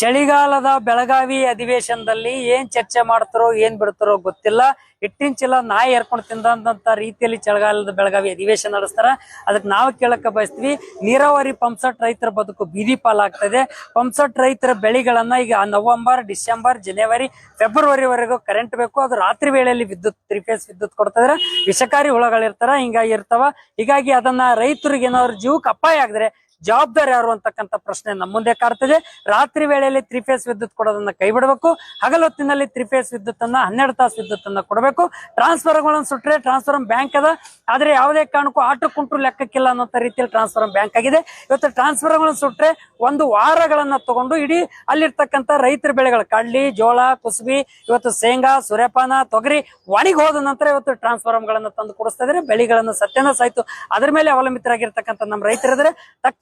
ಚಳಿಗಾಲದ ಬೆಳಗಾವಿ ಅಧಿವೇಶನದಲ್ಲಿ ಏನ್ ಚರ್ಚೆ ಮಾಡ್ತಾರೋ, ಏನ್ ಬಿಡ್ತಾರೋ ಗೊತ್ತಿಲ್ಲ. ಹಿಟ್ಟಿನ ಚೀಲ ನಾಯಿ ಎರ್ಕೊಂಡು ತಿಂದಂತ ರೀತಿಯಲ್ಲಿ ಚಳಿಗಾಲದ ಬೆಳಗಾವಿ ಅಧಿವೇಶನ ನಡೆಸ್ತಾರ. ಅದಕ್ಕೆ ನಾವು ಕೇಳಕ್ಕೆ ಬಯಸ್ತೀವಿ, ನೀರಾವರಿ ಪಂಪ್ಸೆಟ್ ರೈತರ ಬದುಕು ಬೀದಿ ಪಾಲಾಗ್ತದೆ. ಪಂಪ್ಸೆಟ್ ರೈತರ ಬೆಳೆಗಳನ್ನ ಈಗ ನವೆಂಬರ್, ಡಿಸೆಂಬರ್, ಜನವರಿ, ಫೆಬ್ರವರಿವರೆಗೂ ಕರೆಂಟ್ ಬೇಕು. ಅದು ರಾತ್ರಿ ವೇಳೆಯಲ್ಲಿ ವಿದ್ಯುತ್, ತ್ರೀ ಫೇಸ್ ವಿದ್ಯುತ್ ಕೊಡ್ತಿದ್ರೆ ವಿಷಕಾರಿ ಹುಳಗಳಿರ್ತಾರ, ಹಿಂಗಾಗಿ ಇರ್ತಾವ. ಹೀಗಾಗಿ ಅದನ್ನ ರೈತರಿಗೆ ಏನಾದ್ರು ಜೀವಕ್ಕೆ ಅಪಾಯ ಆಗಿದ್ರೆ ಜವಾಬ್ದಾರಿ ಯಾರು ಅಂತಕ್ಕಂತ ಪ್ರಶ್ನೆ ನಮ್ಮ ಮುಂದೆ ಕಾಡ್ತಿದೆ. ರಾತ್ರಿ ವೇಳೆಯಲ್ಲಿ ತ್ರೀ ಫೇಸ್ ವಿದ್ಯುತ್ ಕೊಡೋದನ್ನ ಕೈ ಬಿಡಬೇಕು ಹಗಲೊತ್ತಿನಲ್ಲಿ ತ್ರೀ ಫೇಸ್ ವಿದ್ಯುತ್ ಅನ್ನ ಹನ್ನೆರಡು ತಾಸು ವಿದ್ಯುತ್ ಅನ್ನ ಕೊಡಬೇಕು. ಟ್ರಾನ್ಸ್ಫರ್ಗಳನ್ನು ಸುಟ್ರೆ ಟ್ರಾನ್ಸ್ಫಾರ್ಮ್ ಬ್ಯಾಂಕ್ ಅದ. ಆದ್ರೆ ಯಾವುದೇ ಕಾರಣಕ್ಕೂ ಆಟೋ ಕುಂಟು ಲೆಕ್ಕಕ್ಕಿಲ್ಲ ಅನ್ನೋ ರೀತಿಯಲ್ಲಿ ಟ್ರಾನ್ಸ್ಫರ್ ಬ್ಯಾಂಕ್ ಆಗಿದೆ. ಇವತ್ತು ಟ್ರಾನ್ಸ್ಫರ್ಗಳನ್ನು ಸುಟ್ರೆ ಒಂದು ವಾರಗಳನ್ನ ತಗೊಂಡು ಇಡೀ ಅಲ್ಲಿರ್ತಕ್ಕಂಥ ರೈತರ ಬೆಳೆಗಳು ಕಡ್ಲಿ, ಜೋಳ, ಕುಸುಬಿ, ಇವತ್ತು ಶೇಂಗಾ, ಸೂರ್ಯಪಾನ, ತೊಗರಿ ಒಣಗಿ ಹೋದ ನಂತರ ಇವತ್ತು ಟ್ರಾನ್ಸ್ಫಾರ್ಮ್ಗಳನ್ನ ತಂದು ಕೊಡಿಸ್ತಾ ಇದ್ರೆ. ಬೆಳೆಗಳನ್ನ ಸತ್ಯನ ಸಾಯ್ತು ಅದ್ರ ಮೇಲೆ ಅವಲಂಬಿತರಾಗಿರ್ತಕ್ಕಂಥ ನಮ್ಮ ರೈತರಿದ್ರೆ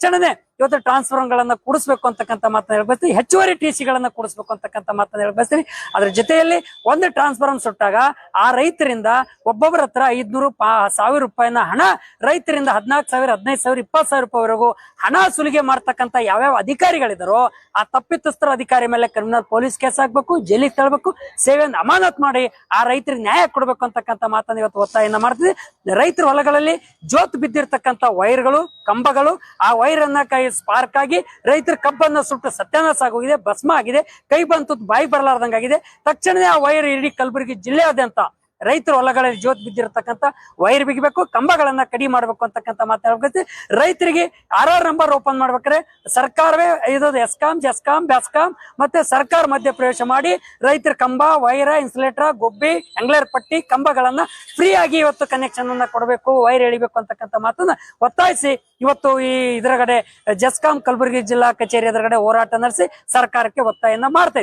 ತಕ್ಷಣನೇ ಇವತ್ತು ಟ್ರಾನ್ಸ್ಫಾರ್ಮ್ಗಳನ್ನ ಕೂಡಿಸ್ಬೇಕು ಅಂತಕ್ಕಂಥ ಮಾತನ್ನ ಹೇಳ್ಬಸ್ತೀವಿ ಹೆಚ್ಚುವರಿ ಟಿ ಸಿಗಳನ್ನ ಕೂಡಿಸ್ಬೇಕು ಅಂತಕ್ಕಂಥ ಮಾತನ್ನ ಹೇಳ್ಬಸ್ತೀವಿ ಅದ್ರ ಜೊತೆಯಲ್ಲಿ ಒಂದು ಟ್ರಾನ್ಸ್ಫಾರ್ಮ್ ಸುಟ್ಟಾಗ ಆ ರೈತರಿಂದ ಒಬ್ಬೊಬ್ಬರ ಹತ್ರ ಐದ್ನೂರು ಸಾವಿರ ರೂಪಾಯಿನ ಹಣ ರೈತರಿಂದ ಹದಿನಾಲ್ಕು ಸಾವಿರ, ಹದಿನೈದು ಸಾವಿರ, ಇಪ್ಪತ್ತು ಸಾವಿರ ರೂಪಾಯಿವರೆಗೂ ಹಣ ಸುಲಿಗೆ ಮಾಡ್ತಕ್ಕಂಥ ಯಾವ್ಯಾವ ಅಧಿಕಾರಿಗಳಿದಾರೋ ಆ ತಪ್ಪಿತಸ್ಥರ ಅಧಿಕಾರಿ ಮೇಲೆ ಕ್ರಿಮಿನಲ್ ಪೊಲೀಸ್ ಕೇಸ್ ಆಗ್ಬೇಕು, ಜೈಲಿಗೆ ತಳ್ಬೇಕು ಸೇವೆಯನ್ನು ಅಮಾನತ್ ಮಾಡಿ ಆ ರೈತರಿಗೆ ನ್ಯಾಯ ಕೊಡ್ಬೇಕು ಅಂತಕ್ಕಂಥ ಮಾತನ್ನ ಇವತ್ತು ಒತ್ತಾಯನ ಮಾಡ್ತೀನಿ ರೈತರ ಹೊಲಗಳಲ್ಲಿ ಜೋತ್ ಬಿದ್ದಿರ್ತಕ್ಕಂಥ ವೈರ್ಗಳು ಕಂಬಗಳು, ಆ ವೈರ್ ಅನ್ನ ಕೈ ಸ್ಪಾರ್ಕ್ ಆಗಿ ರೈತರ ಕಬ್ಬನ್ನ ಸುಟ್ಟು ಸತ್ಯಾನಾಶ ಆಗೋಗಿದೆ, ಭಸ್ಮ ಆಗಿದೆ, ಕೈ ಬಂತು ಬಾಯಿ ಬರಲಾರ್ದಂಗಾಗಿದೆ. ತಕ್ಷಣವೇ ಆ ವೈರ್ ಇಡೀ ಕಲಬುರಗಿ ಜಿಲ್ಲೆಯಾದ್ಯಂತ ರೈತರ ಹೊಲಗಳಲ್ಲಿ ಜೋತ್ ಬಿದ್ದಿರತಕ್ಕಂಥ ವೈರ್ ಬಿಗಬೇಕು, ಕಂಬಗಳನ್ನ ಕಡಿ ಮಾಡ್ಬೇಕು ಅಂತಕ್ಕಂಥ ಮಾತಾಡ್ಬೇಕು ರೈತರಿಗೆ ಆರ್ ಆರ್ ನಂಬರ್ ಓಪನ್ ಮಾಡ್ಬೇಕಾದ್ರೆ ಸರ್ಕಾರವೇ ಇದು ಎಸ್ಕಾಂ, ಜೆಸ್ಕಾಂ ಬೆಸ್ಕಾಂ ಮತ್ತೆ ಸರ್ಕಾರ ಮಧ್ಯ ಪ್ರವೇಶ ಮಾಡಿ ರೈತರ ಕಂಬ, ವೈರ, ಇನ್ಸುಲೇಟರ್, ಗೊಬ್ಬಿ ಎಂಗ್ಲೇರ್ ಪಟ್ಟಿ, ಕಂಬಗಳನ್ನ ಫ್ರೀ ಆಗಿ ಇವತ್ತು ಕನೆಕ್ಷನ್ ಅನ್ನ ಕೊಡಬೇಕು, ವೈರ್ ಎಳಿಬೇಕು ಅಂತಕ್ಕಂಥ ಮಾತನ್ನ ಒತ್ತಾಯಿಸಿ ಇವತ್ತು ಈ ಇದರಗಡೆ ಜೆಸ್ಕಾಂ, ಕಲಬುರಗಿ ಜಿಲ್ಲಾ ಕಚೇರಿ ಎದುರುಗಡೆ ಹೋರಾಟ ನಡೆಸಿ ಸರ್ಕಾರಕ್ಕೆ ಒತ್ತಾಯನ ಮಾಡ್ತಾ